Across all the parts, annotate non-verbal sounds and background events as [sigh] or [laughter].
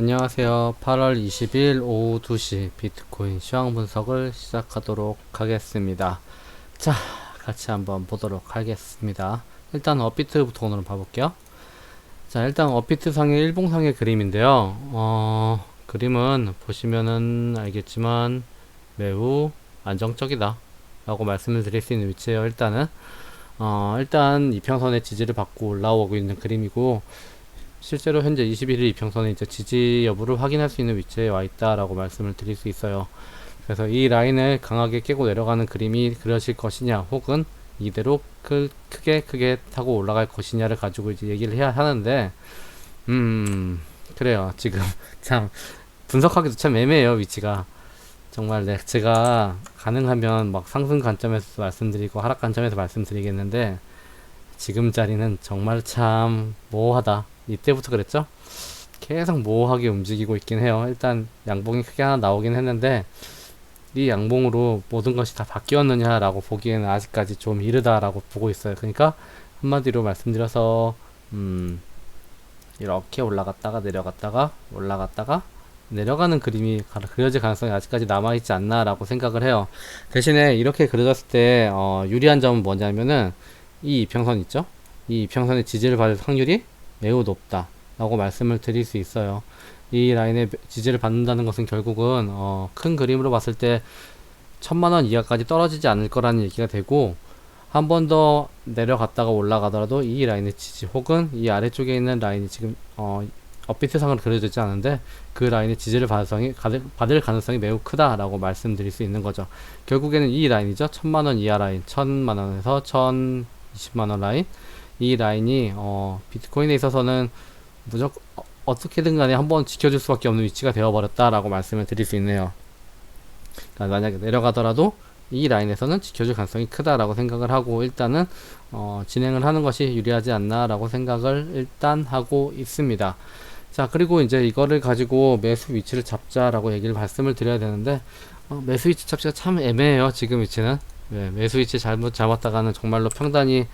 안녕하세요. 8월 20일 오후 2시 비트코인 시황 분석을 시작하도록 하겠습니다. 자, 같이 한번 보도록 하겠습니다. 일단 업비트부터 오늘 봐볼게요. 자, 일단 업비트 상의 일봉상의 그림인데요. 어, 그림은 보시면은 알겠지만 매우 안정적이다. 라고 말씀을 드릴 수 있는 위치예요. 일단은 어, 일단 이평선의 지지를 받고 올라오고 있는 그림이고 실제로 현재 21일 이평선에 이제 지지 여부를 확인할 수 있는 위치에 와 있다라고 말씀을 드릴 수 있어요. 그래서 이 라인을 강하게 깨고 내려가는 그림이 그려질 것이냐, 혹은 이대로 크, 크게 크게 타고 올라갈 것이냐를 가지고 이제 얘기를 해야 하는데, 음, 그래요. 지금 [laughs] 참 분석하기도 참 애매해요, 위치가. 정말 네, 제가 가능하면 막 상승 관점에서 말씀드리고 하락 관점에서 말씀드리겠는데, 지금 자리는 정말 참 모호하다. 이때부터 그랬죠? 계속 모호하게 움직이고 있긴 해요. 일단 양봉이 크게 하나 나오긴 했는데 이 양봉으로 모든 것이 다 바뀌었느냐라고 보기에는 아직까지 좀 이르다라고 보고 있어요. 그러니까 한마디로 말씀드려서 음 이렇게 올라갔다가 내려갔다가 올라갔다가 내려가는 그림이 가- 그려질 가능성이 아직까지 남아있지 않나라고 생각을 해요. 대신에 이렇게 그려졌을 때 어, 유리한 점은 뭐냐면은 이 이평선 있죠? 이 이평선의 지지를 받을 확률이 매우 높다. 라고 말씀을 드릴 수 있어요. 이 라인의 지지를 받는다는 것은 결국은 어, 큰 그림으로 봤을 때 천만 원 이하까지 떨어지지 않을 거라는 얘기가 되고 한 번 더 내려갔다가 올라가더라도 이 라인의 지지 혹은 이 아래쪽에 있는 라인이 지금 어, 업비트상으로 그려지지 않은데 그 라인의 지지를 가능성이- 받을 가능성이 매우 크다라고 말씀드릴 수 있는 거죠. 결국에는 이 라인이죠. 천만 원 이하 라인, 천만 원에서 천 이십만 원 라인 이 라인이 어, 비트코인에 있어서는 무조건 어, 어떻게든 간에 한번 지켜줄 수밖에 없는 위치가 되어버렸다라고 말씀을 드릴 수 있네요. 그러니까 만약에 내려가더라도 이 라인에서는 지켜줄 가능성이 크다라고 생각을 하고 일단은 어, 진행을 하는 것이 유리하지 않나라고 생각을 일단 하고 있습니다. 자 그리고 이제 이거를 가지고 매수 위치를 잡자라고 얘기를 말씀을 드려야 되는데 어, 매수 위치 잡기가 참 애매해요 지금 위치는 네, 매수 위치 잘못 잡았다가는 정말로 평단이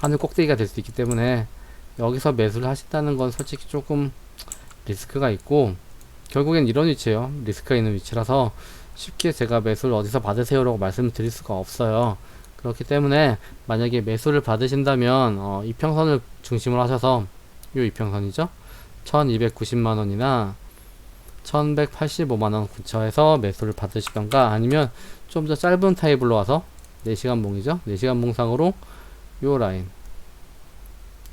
하늘 꼭대기가 될 수 있기 때문에 여기서 매수를 하신다는 건 솔직히 조금 리스크가 있고 결국엔 이런 위치예요. 리스크가 있는 위치라서 쉽게 제가 매수를 어디서 받으세요라고 말씀드릴 수가 없어요. 그렇기 때문에 만약에 매수를 받으신다면 어, 이평선을 중심으로 하셔서 요 이평선이죠? 1290만원이나 1185만원 근처에서 매수를 받으시던가? 아니면 좀 더 짧은 타입으로 와서 4시간 봉이죠? 4시간 봉상으로 요 라인.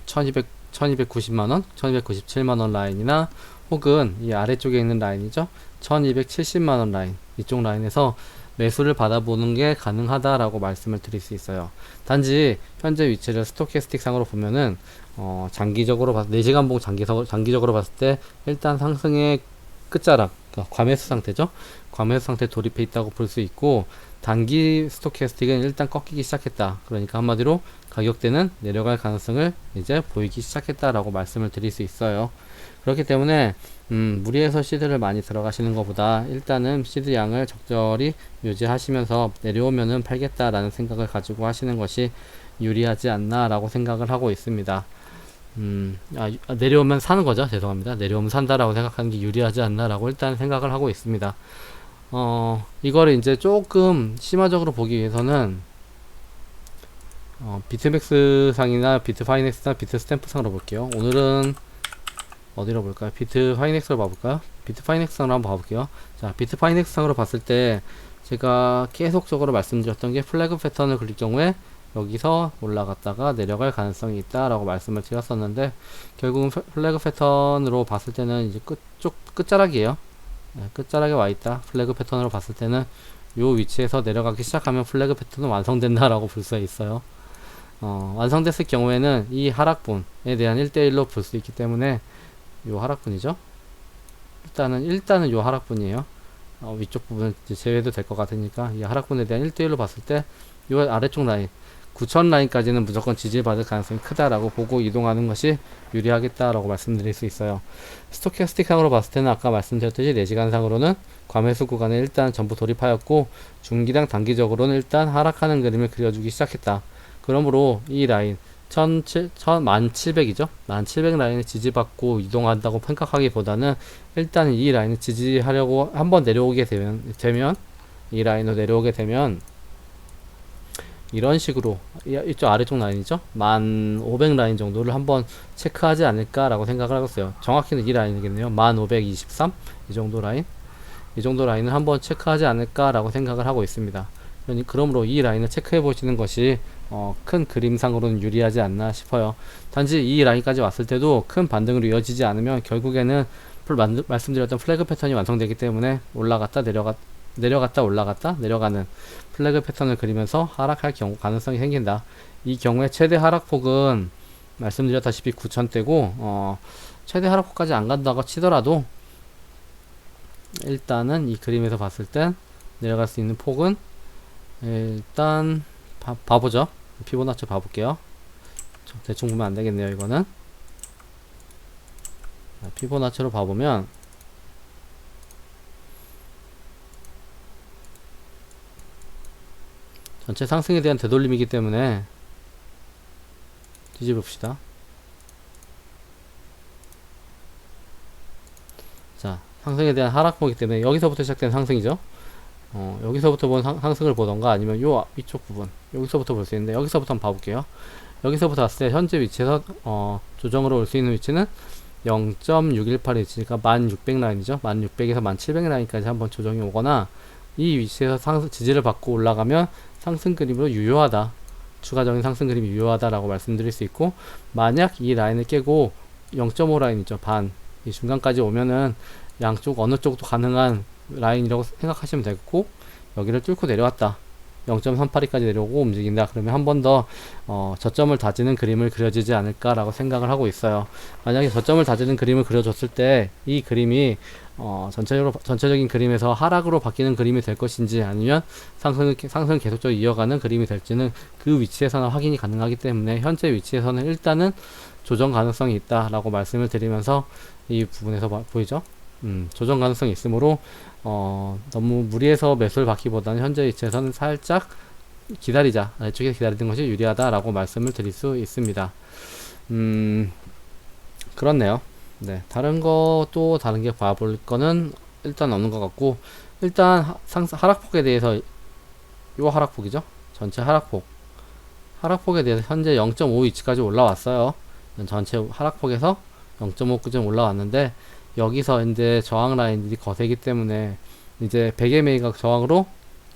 1200, 1290만원 1297만원 라인이나 혹은 이 아래쪽에 있는 라인이죠? 1270만원 라인. 이쪽 라인에서 매수를 받아보는 게 가능하다라고 말씀을 드릴 수 있어요. 단지 현재 위치를 스토캐스틱 상으로 보면은 어, 장기적으로 봤 4시간 봉 장기적, 장기적으로 봤을 때 일단 상승의 끝자락 그러니까 과매수 상태죠? 과매수 상태 돌입해 있다고 볼 수 있고 단기 스토캐스틱은 일단 꺾이기 시작했다 그러니까 한마디로 가격대는 내려갈 가능성을 이제 보이기 시작했다라고 말씀을 드릴 수 있어요 그렇기 때문에 음, 무리해서 시드를 많이 들어가시는 것보다 일단은 시드 양을 적절히 유지하시면서 내려오면은 팔겠다라는 생각을 가지고 하시는 것이 유리하지 않나라고 생각을 하고 있습니다. 음, 아, 유- 아, 내려오면 사는 거죠. 죄송합니다. 내려오면 산다라고 생각하는 게 유리하지 않나라고 일단 생각을 하고 있습니다. 어, 이거를 이제 조금 심화적으로 보기 위해서는 어, 비트맥스 상이나 비트파이넥스나 비트스탬프 상으로 볼게요. 오늘은 어디로 볼까요? 비트파이넥스로 봐볼까요? 비트파이넥스 상으로 한번 봐볼게요. 자, 비트파이넥스 상으로 봤을 때 제가 계속적으로 말씀드렸던 게 플래그 패턴을 그릴 경우에 여기서 올라갔다가 내려갈 가능성이 있다라고 말씀을 드렸었는데 결국은 플- 플래그 패턴으로 봤을 때는 이제 끝 쪽 끝자락이에요. 네, 끝자락에 와 있다. 플래그 패턴으로 봤을 때는 요 위치에서 내려가기 시작하면 플래그 패턴은 완성된다 라고 볼 수 있어요. 어, 완성됐을 경우에는 이 하락분에 대한 1대1로 볼 수 있기 때문에 요 하락분이죠. 일단은 일단은 요 하락분이에요. 어, 위쪽 부분 제외도 될 것 같으니까 이 하락분에 대한 1대1로 봤을 때 요 아래쪽 라인 9천 라인까지는 무조건 지지받을 가능성이 크다라고 보고 이동하는 것이 유리하겠다라고 말씀드릴 수 있어요. 스토캐스틱상으로 봤을 때는 아까 말씀드렸듯이 4시간상으로는 과매수 구간에 일단 전부 돌입하였고 중기당 단기적으로는 일단 하락하는 그림을 그려주기 시작했다. 그러므로 이 라인 1700, 1700이죠. 1700 라인을 지지받고 이동한다고 생각하기보다는 일단 이 라인을 지지하려고 한번 내려오게 되면, 되면, 이 라인으로 내려오게 되면, 이런 식으로, 이- 이쪽 아래쪽 라인이죠. 1500 라인 정도를 한번 체크하지 않을까라고 생각을 하고 있어요. 정확히는 이 라인이겠네요. 1523? 이 정도 라인? 이 정도 라인을 한번 체크하지 않을까라고 생각을 하고 있습니다. 그러므로 이 라인을 체크해 보시는 것이 어, 큰 그림상으로는 유리하지 않나 싶어요. 단지 이 라인까지 왔을 때도 큰 반등으로 이어지지 않으면 결국에는 풀 만- 말씀드렸던 플래그 패턴이 완성되기 때문에 올라갔다 내려갔 내려갔다 올라갔다 내려가는 플래그 패턴을 그리면서 하락할 경우 가능성이 생긴다. 이 경우에 최대 하락폭은 말씀드렸다시피 9천대고 어, 최대 하락폭까지 안 간다고 치더라도 일단은 이 그림에서 봤을 땐 내려갈 수 있는 폭은 일단 봐, 봐보죠. 피보나치 봐볼게요. 저 대충 보면 안 되겠네요. 이거는 자, 피보나치로 봐보면 전체 상승에 대한 되돌림이기 때문에 뒤집읍시다. 자, 상승에 대한 하락폭이기 때문에 여기서부터 시작된 상승이죠. 어, 여기서부터 본 상, 상승을 보던가 아니면 요 앞- 이쪽 부분 여기서부터 볼 수 있는데 여기서부터 한번 봐볼게요. 여기서부터 봤을 때 현재 위치에서 어, 조정으로 올 수 있는 위치는 0.618 위치니까 1600 라인이죠. 1600에서 1700 라인까지 한번 조정이 오거나 이 위치에서 상승 지지를 받고 올라가면 상승 그림으로 유효하다. 추가적인 상승 그림이 유효하다라고 말씀드릴 수 있고 만약 이 라인을 깨고 0.5 라인이죠. 반. 이 중간까지 오면은 양쪽 어느 쪽도 가능한 라인이라고 생각하시면 되고 여기를 뚫고 내려왔다. 0.382까지 내려오고 움직인다. 그러면 한 번 더 어, 저점을 다지는 그림을 그려지지 않을까라고 생각을 하고 있어요. 만약에 저점을 다지는 그림을 그려줬을 때 이 그림이 어, 전체적으로 전체적인 그림에서 하락으로 바뀌는 그림이 될 것인지 아니면 상승을 상승을 계속적으로 이어가는 그림이 될지는 그 위치에서는 확인이 가능하기 때문에 현재 위치에서는 일단은 조정 가능성이 있다라고 말씀을 드리면서 이 부분에서 봐- 보이죠? 음, 조정 가능성이 있으므로 어, 너무 무리해서 매수를 받기보다는 현재 위치에서는 살짝 기다리자 아래쪽에 기다리는 것이 유리하다라고 말씀을 드릴 수 있습니다. 음, 그렇네요. 네, 다른 것도 다른 게 봐볼 거는 일단 없는 것 같고 일단 하- 상승 하락폭에 대해서 요 하락폭이죠. 전체 하락폭 하락폭에 대해서 현재 0.5 위치까지 올라왔어요. 전체 하락폭에서 0.5쯤 올라왔는데 여기서 이제 저항 라인들이 거세기 때문에 이제 100의 매각 저항으로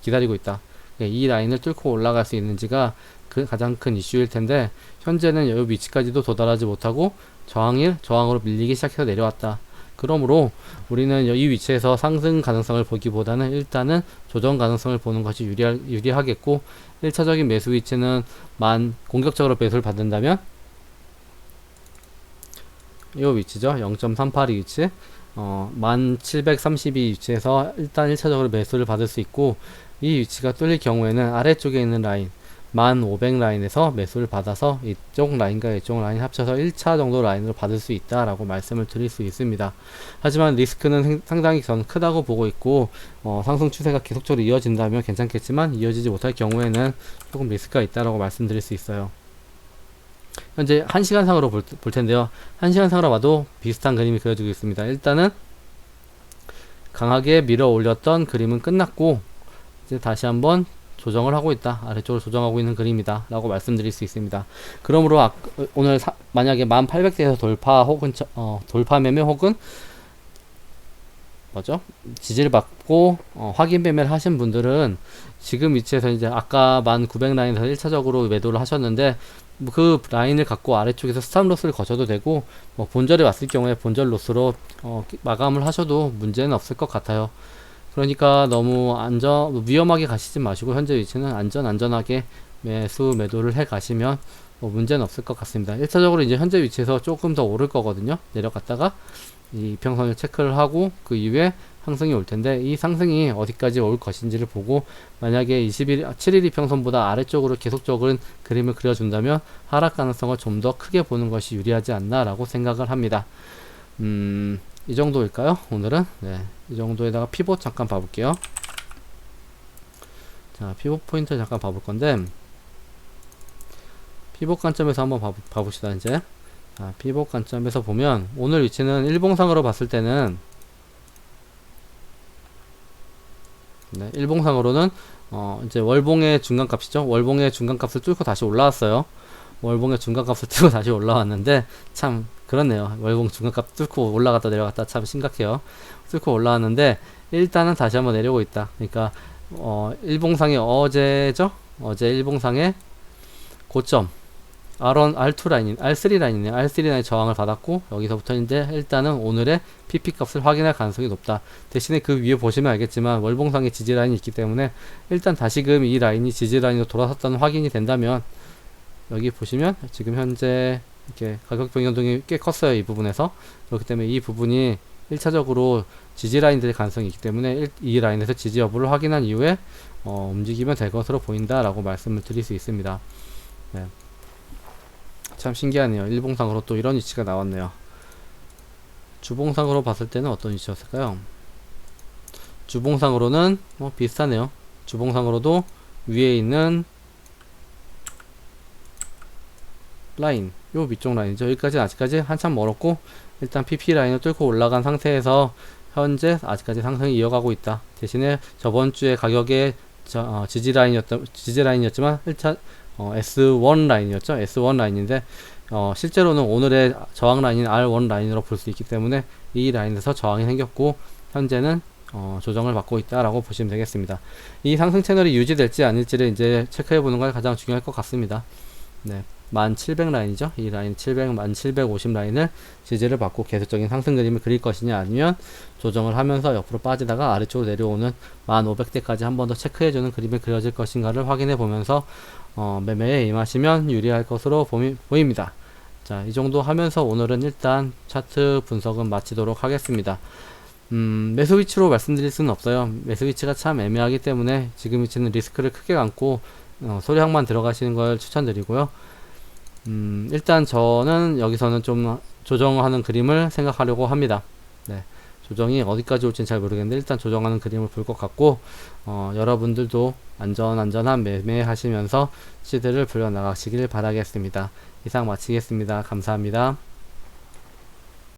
기다리고 있다. 예, 이 라인을 뚫고 올라갈 수 있는지가 그 가장 큰 이슈일 텐데 현재는 이 위치까지도 도달하지 못하고 저항일 저항으로 밀리기 시작해서 내려왔다. 그러므로 우리는 이 위치에서 상승 가능성을 보기보다는 일단은 조정 가능성을 보는 것이 유리할, 유리하겠고 1차적인 매수 위치는 만 공격적으로 매수를 받는다면 이 위치죠. 0.382 위치. 어, 1732 위치에서 일단 1차적으로 매수를 받을 수 있고 이 위치가 뚫릴 경우에는 아래쪽에 있는 라인 1500 라인에서 매수를 받아서 이쪽 라인과 이쪽 라인 합쳐서 1차 정도 라인으로 받을 수 있다라고 말씀을 드릴 수 있습니다. 하지만 리스크는 생- 상당히 저는 크다고 보고 있고 어, 상승 추세가 계속적으로 이어진다면 괜찮겠지만 이어지지 못할 경우에는 조금 리스크가 있다라고 말씀드릴 수 있어요. 현재 1시간상으로 볼, 볼 텐데요. 1시간상으로 봐도 비슷한 그림이 그려지고 있습니다. 일단은 강하게 밀어 올렸던 그림은 끝났고 이제 다시 한번 조정을 하고 있다. 아래쪽으로 조정하고 있는 그림이다. 라고 말씀드릴 수 있습니다. 그러므로 아, 오늘 사, 만약에 1800대에서 돌파 혹은 저- 어, 돌파 매매 혹은 뭐죠? 지지를 받고 어, 확인 매매를 하신 분들은 지금 위치에서 이제 아까 1900 라인에서 1차적으로 매도를 하셨는데 뭐 그 라인을 갖고 아래쪽에서 스탑 로스를 거셔도 되고 뭐 본절에 왔을 경우에 본절 로스로 어, 마감을 하셔도 문제는 없을 것 같아요. 그러니까 너무 안전 위험하게 가시지 마시고 현재 위치는 안전 안전하게 매수 매도를 해 가시면 뭐 문제는 없을 것 같습니다. 1차적으로 이제 현재 위치에서 조금 더 오를 거거든요. 내려갔다가 이 이평선을 체크를 하고 그 이후에 상승이 올 텐데 이 상승이 어디까지 올 것인지를 보고 만약에 21, 7일 이평선보다 아래쪽으로 계속적인 그림을 그려준다면 하락 가능성을 좀 더 크게 보는 것이 유리하지 않나라고 생각을 합니다. 음, 이 정도일까요? 오늘은 네, 이 정도에다가 피봇 잠깐 봐볼게요. 자, 피봇 포인트 잠깐 봐볼 건데 피복 관점에서 한번 봐, 봐봅시다 이제 자, 피복 관점에서 보면 오늘 위치는 일봉상으로 봤을 때는 네, 일봉상으로는 어, 이제 월봉의 중간값이죠. 월봉의 중간값을 뚫고 다시 올라왔어요. 월봉의 중간값을 뚫고 다시 올라왔는데 참 그렇네요. 월봉 중간값 뚫고 올라갔다 내려갔다 참 심각해요. 뚫고 올라왔는데 일단은 다시 한번 내려오고 있다. 그러니까 어, 일봉상의 어제죠. 어제 일봉상의 고점 R1, R2 라인, R3 라인이네요. R3 라인 저항을 받았고 여기서부터 이제 일단은 오늘의 PP 값을 확인할 가능성이 높다. 대신에 그 위에 보시면 알겠지만 월봉상의 지지 라인이 있기 때문에 일단 다시금 이 라인이 지지 라인으로 돌아섰다는 확인이 된다면 여기 보시면 지금 현재 이렇게 가격 변동이 꽤 컸어요. 이 부분에서 그렇기 때문에 이 부분이 1차적으로 지지 라인들의 가능성이 있기 때문에 일, 이 라인에서 지지 여부를 확인한 이후에 어, 움직이면 될 것으로 보인다라고 말씀을 드릴 수 있습니다. 네. 참 신기하네요. 일봉상으로 또 이런 위치가 나왔네요. 주봉상으로 봤을 때는 어떤 위치였을까요? 주봉상으로는 뭐 비슷하네요. 주봉상으로도 위에 있는 라인, 요 위쪽 라인이죠. 여기까지 아직까지 한참 멀었고 일단 PP 라인을 뚫고 올라간 상태에서 현재 아직까지 상승이 이어가고 있다. 대신에 저번 주에 가격의 저, 어, 지지 라인이었던 지지 라인이었지만 1차 어, S1 라인이었죠. S1 라인인데 어, 실제로는 오늘의 저항 라인인 R1 라인으로 볼 수 있기 때문에 이 라인에서 저항이 생겼고 현재는 어, 조정을 받고 있다라고 보시면 되겠습니다. 이 상승 채널이 유지될지 아닐지를 이제 체크해 보는 게 가장 중요할 것 같습니다. 네. 1700 라인이죠. 이 라인 700, 1750 라인을 지지를 받고 계속적인 상승 그림을 그릴 것이냐 아니면 조정을 하면서 옆으로 빠지다가 아래쪽으로 내려오는 1500대까지 한 번 더 체크해주는 그림이 그려질 것인가를 확인해 보면서 어, 매매에 임하시면 유리할 것으로 보미, 보입니다. 자, 이 정도 하면서 오늘은 일단 차트 분석은 마치도록 하겠습니다. 음, 매수 위치로 말씀드릴 수는 없어요. 매수 위치가 참 애매하기 때문에 지금 위치는 리스크를 크게 감고 어, 소량만 들어가시는 걸 추천드리고요. 음, 일단 저는 여기서는 좀 조정하는 그림을 생각하려고 합니다. 네. 조정이 어디까지 올지는 잘 모르겠는데 일단 조정하는 그림을 볼 것 같고 어, 여러분들도 안전 안전한 매매 하시면서 시드를 불려 나가시길 바라겠습니다. 이상 마치겠습니다. 감사합니다.